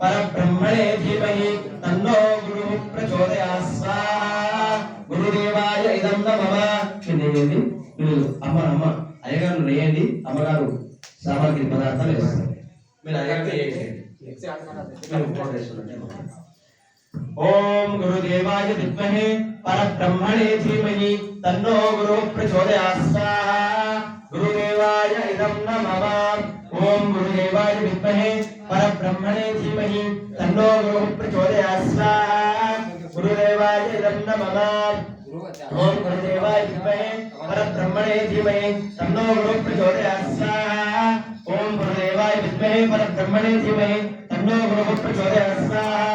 పరబ్రహ్మణే ధీమహి తన్నో గురుః ప్రచోదయాత్ స్వాహా గురుదేవాయ ఇదం నమః నేయండి మీరు అమ్మ అమ్మ అయ్యగారు నేయండి అమ్మగారు సామాగ్రి పదార్థాలు వేస్తారు మీరు అయ్యగారు ఓం గురుదేవాయ విద్మహే పరబ్రహ్మణే ధీమహి తన్నో గురు ప్రచోదయాత్ స్వాహా గురుదేవాయ ఇదం నమః. ఓం గురుదేవాయ విద్మహే పరబ్రహ్మణే ధీమహి తన్నో గురు ప్రచోదయాత్ స్వాహా గురుదేవాయ ఇదం నమః ఓం గురుదేవాయ విద్మహే పరబ్రహ్మణే ధీమహి తన్నో గురు ప్రచోదయాత్ స్వాహా ఓం గురుదేవాయ విద్మహే పరబ్రహ్మణే ధీమహి తన్నో గురు ప్రచోదయాత్ స్వాహా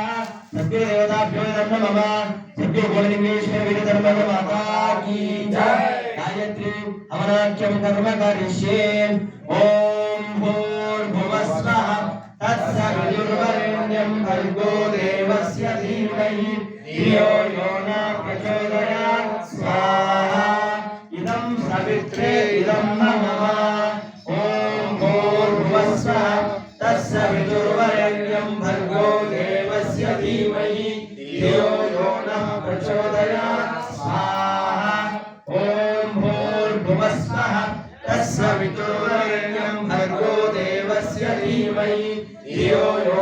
సభ్య దేవతాభ్యో నమః మమ సభ్య గోళలింగేశ్వర వీర ధర్మ మాతా కీ తత్సవితుర్వరేణ్యం భర్గో దేవస్య ధీమహి ధియో యో న ప్రచోదయాత్ స్వాహా ఇదం సవిత్రే ఇదం మమ ఓం భూర్భువస్వః తత్సవితుర్వరేణ్యం భర్గో దేవస్య ధీమహి ధియో యో నః ప్రచోదయాత్ స్వాహా ఓం భూర్భువస్వః తత్సవితుర్వరేణ్యం భర్గో దేవస్య ధీమహి ధియో యో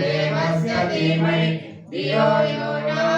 దేవస్య ధీమహి ధియో యో నా